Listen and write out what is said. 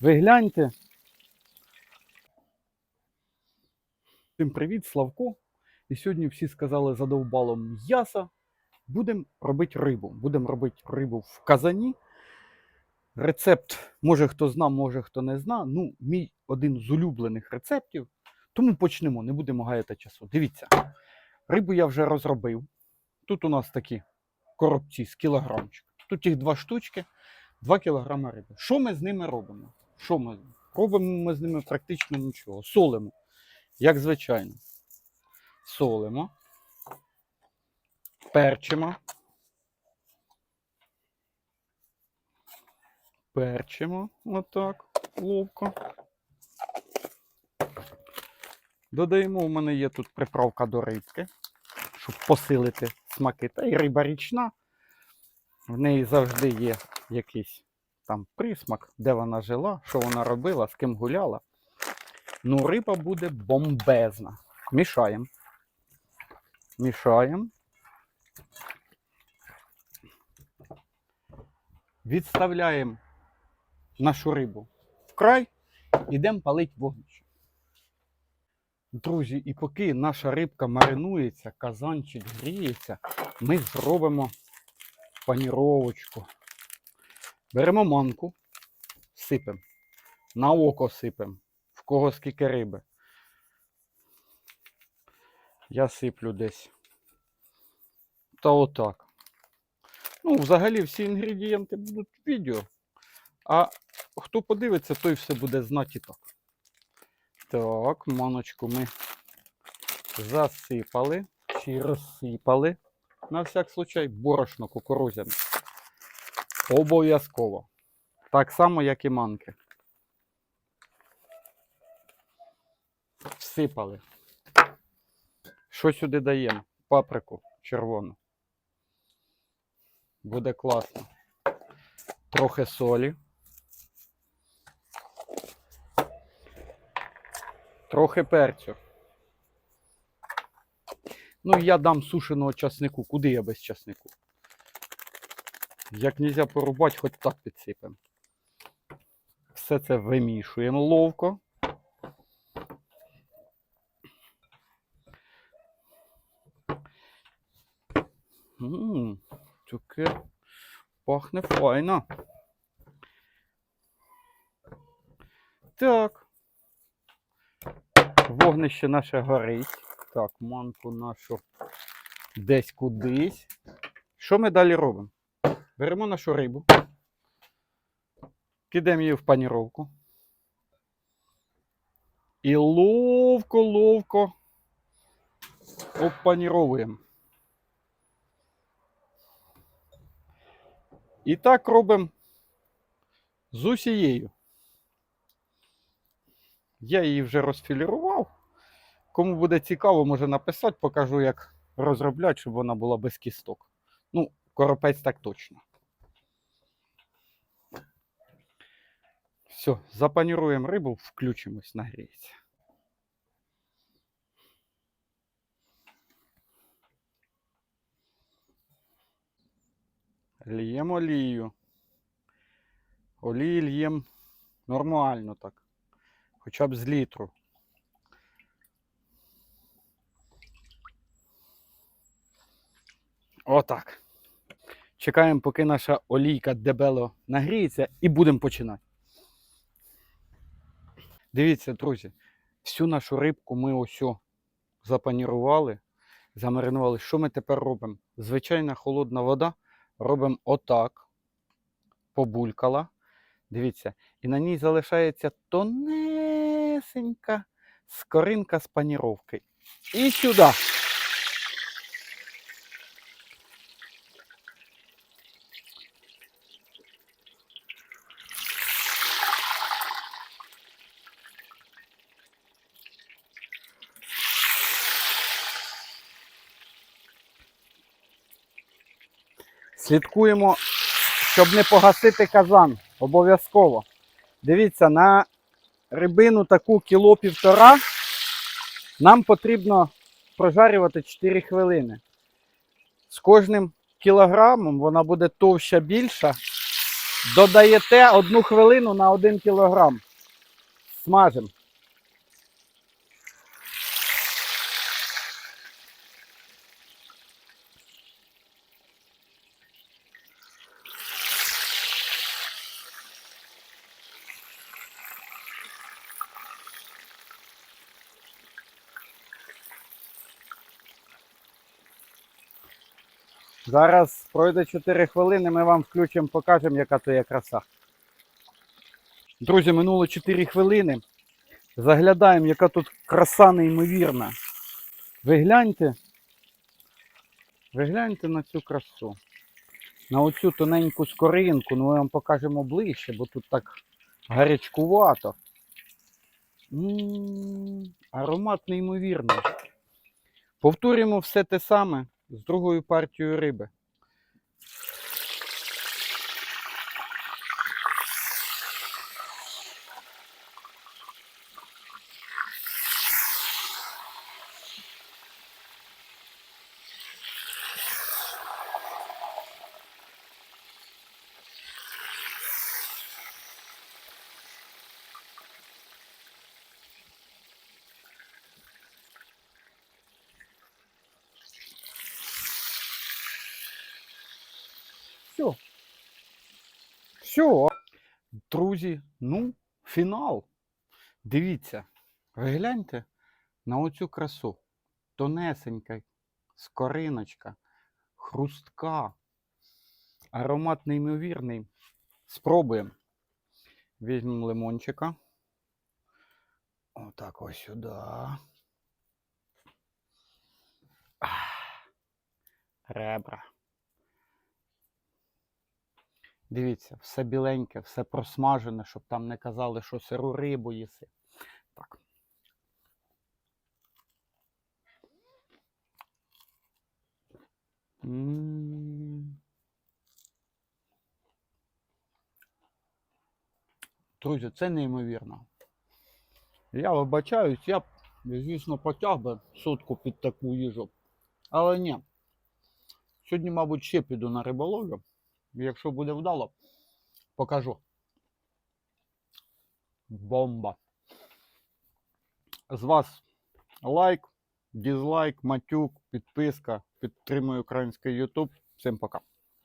Ви гляньте. Всім привіт, Славко. І сьогодні всі сказали задовбало м'яса. Будемо робити рибу. Будемо робити рибу в казані. Рецепт, може хто зна, може хто не зна. Ну, мій один з улюблених рецептів. Тому почнемо, не будемо гаяти часу. Дивіться, рибу я вже розробив. Тут у нас такі коробці з кілограмчик. Тут їх два штучки, 2 кілограми риби. Що ми з ними робимо? Що ми робимо ми з ними практично нічого. Солимо, як звичайно. Солимо, перчимо. Перчимо отак, ловко. Додаємо, у мене є тут приправка до рибки, щоб посилити смаки. Та й риба річна. В неї завжди є якийсь там присмак, де вона жила, що вона робила, з ким гуляла. Ну, риба буде бомбезна. Мішаємо. Мішаємо. Відставляємо нашу рибу в край, ідемо палити вогнище. Друзі, і поки наша рибка маринується, казанчик гріється, ми зробимо паніровочку. Беремо манку, сипемо, на око сипемо, в кого скільки риби. Я сиплю десь. Та отак. Ну, взагалі всі інгредієнти будуть в відео. А хто подивиться, той все буде знати так. Так, маночку ми засипали чи розсипали. На всяк случай борошно кукурузяне. Обов'язково. Так само, як і манки. Всипали. Що сюди даємо? Паприку червону. Буде класно. Трохи солі. Трохи перцю. Ну, я дам сушеного часнику. Куди я без часнику? Як нельзя порубати, хоч так підсипемо. Все це вимішуємо ловко. Ммм, таке пахне файно. Так. Вогнище наше горить. Так, манку нашу десь кудись. Що ми далі робимо? Беремо нашу рибу, кидаємо її в паніровку. І ловко-ловко обпаніровуємо. І так робимо з усією. Я її вже розфілірував. Кому буде цікаво, може написати, покажу, як розробляти, щоб вона була без кісток. Ну, коропець так точно. Все, запаніруємо рибу, включимось, нагріється. Ліємо олію. Олії льємо нормально так. Хоча б з літру. Отак. Чекаємо, поки наша олійка дебело нагріється, і будемо починати. Дивіться, друзі, всю нашу рибку ми ось запанірували, замаринували. Що ми тепер робимо? Звичайна холодна вода. Робимо отак, побулькала. Дивіться, і на ній залишається тонесенька скоринка з паніровки. І сюди. Слідкуємо, щоб не погасити казан. Обов'язково. Дивіться, на рибину таку кіло півтора нам потрібно прожарювати 4 хвилини. З кожним кілограмом вона буде товща більша, додаєте одну хвилину на 1 кілограм. Смажимо. Зараз пройде 4 хвилини, ми вам включимо, покажемо, яка то є краса. Друзі, минуло 4 хвилини. Заглядаємо, яка тут краса неймовірна. Ви гляньте. Ви гляньте на цю красу. На оцю тоненьку скоринку, ну ми вам покажемо ближче, бо тут так гарячкувато. М, Аромат неймовірний. Повторюємо все те саме з другою партією риби. Все. Все. Друзі, ну, фінал. Дивіться, ви гляньте на оцю красу. Тонесенька скориночка, хрустка, аромат неймовірний. Спробуємо. Візьмемо лимончика. Отак ось сюди. Ребра. Дивіться, все біленьке, все просмажене, щоб там не казали, що сиру рибу їси. Так. Друзі, це неймовірно. Я вибачаюсь, я б, звісно, потяг би сутку під таку їжу. Але ні. Сьогодні, мабуть, ще піду на риболовлю. Якщо буде вдало, покажу. Бомба. З вас лайк, дізлайк, матюк, підписка. Підтримую український YouTube. Всім пока.